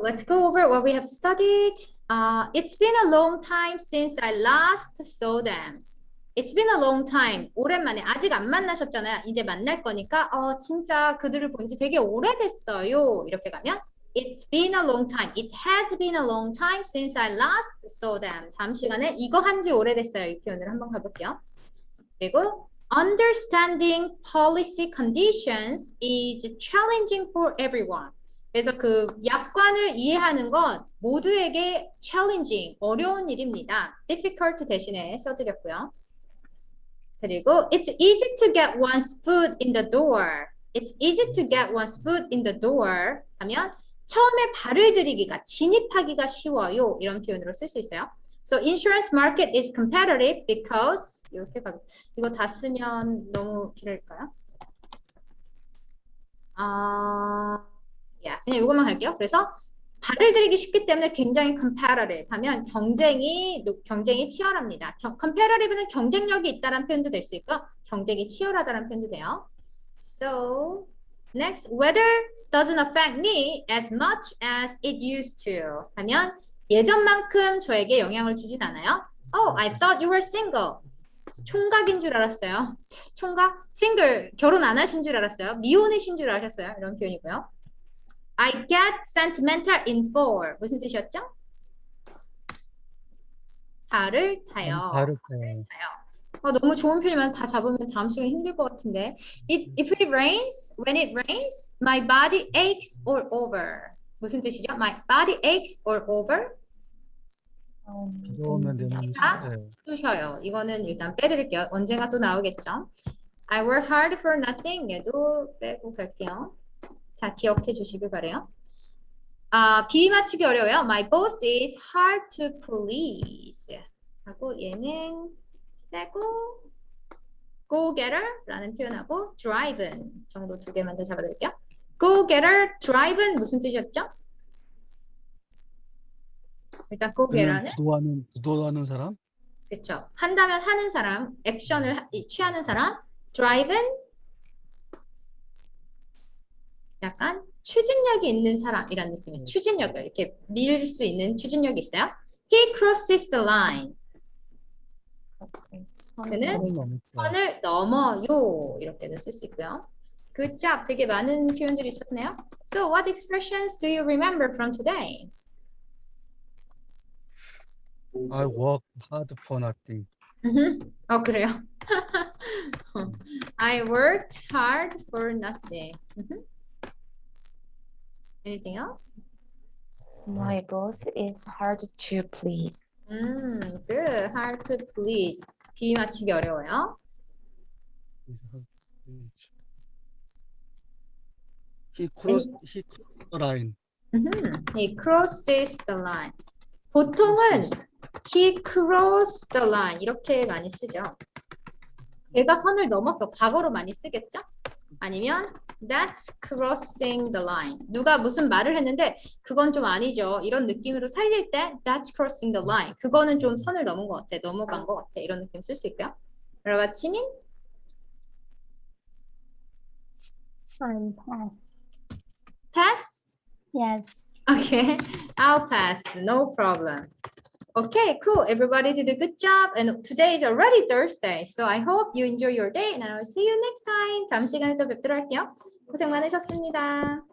Let's go over what we have studied. Uh, it's been a long time since I last saw them. It's been a long time. 오랜만에 아직 안 만나셨잖아요. 이제 만날 거니까 어 진짜 그들을 본 지 되게 오래됐어요. 이렇게 가면 It's been a long time. It has been a long time since I last saw them. 다음 시간에 이거 한 지 오래됐어요. 이 표현을 한번 가볼게요. 그리고 understanding policy conditions is challenging for everyone. 그래서 그 약관을 이해하는 건 모두에게 challenging, 어려운 일입니다. difficult 대신에 써드렸고요. 그리고 it's easy to get one's foot in the door. It's easy to get one's foot in the door 하면 처음에 발을 들이기가 진입하기가 쉬워요. 이런 표현으로 쓸 수 있어요. So insurance market is competitive because 이렇게 가 이거 다 쓰면 너무 길을까요? 아, 야, 그냥 이것만 할게요. 그래서 발을 들이기 쉽기 때문에 굉장히 competitive 하면 경쟁이 노- 경쟁이 치열합니다. 경, competitive는 경쟁력이 있다라는 표현도 될 수 있고 경쟁이 치열하다는 표현도 돼요. So next, weather doesn't affect me as much as it used to 하면 예전만큼 저에게 영향을 주진 않아요. Oh, I thought you were single. 총각인 줄 알았어요. 총각, 싱글, 결혼 안 하신 줄 알았어요. 미혼이신 줄 아셨어요. 이런 표현이고요. I get sentimental in fall. 무슨 뜻이었죠? 달을 타요. 다를 때 어, 너무 좋은 표현이면 다 잡으면 다음 시간 힘들 것 같은데. It, if it rains, when it rains, my body aches all over. 무슨 뜻이죠? My body aches all over. 비가 오면 내 몸이 아? 네. 쑤셔요. 이거는 일단 빼드릴게요. 언젠가 또 나오겠죠. I work hard for nothing. 얘도 빼고 갈게요. 자, 기억해 주시길 바래요. 아, 비위 맞추기 어려워요. My boss is hard to please. 하고 얘는 빼고 go getter라는 표현하고 drive은 정도 두 개만 더 잡아드릴게요. go getter, drive은 무슨 뜻이었죠? 일단 go getter는 주도하는 주도하는 사람 그쵸. 한다면 하는 사람, 액션을 취하는 사람, drive은 약간 추진력이 있는 사람이라는 느낌이에요. 추진력을 이렇게 밀 수 있는 추진력이 있어요. He crosses the line. 그는 선을 넘어요. 이렇게도 쓸 수 있고요. Good job. 되게 많은 표현들이 있었네요. So what expressions do you remember from today? I work hard for nothing. 어 그래요. I worked hard for nothing. Anything else? My boss is hard to please. 음, good. Hard to please. 비위 맞추기 어려워요. He cross he crossed the line. 음흠. He crosses the line. 보통은 he crossed the line 이렇게 많이 쓰죠. 얘가 선을 넘었어. 과거로 많이 쓰겠죠? 아니면 that's crossing the line. 누가 무슨 말을 했는데 그건 좀 아니죠. 이런 느낌으로 살릴 때 that's crossing the line. 그거는 좀 선을 넘은 것 같아. 넘어간 것 같아. 이런 느낌 쓸 수 있고요. 여러분 치민? I'm pass. pass? Yes. Okay, I'll pass. No problem. Okay, cool. Everybody did a good job. And today is already Thursday. So I hope you enjoy your day and I will see you next time. 다음 시간에 또 뵙도록 할게요. 고생 많으셨습니다.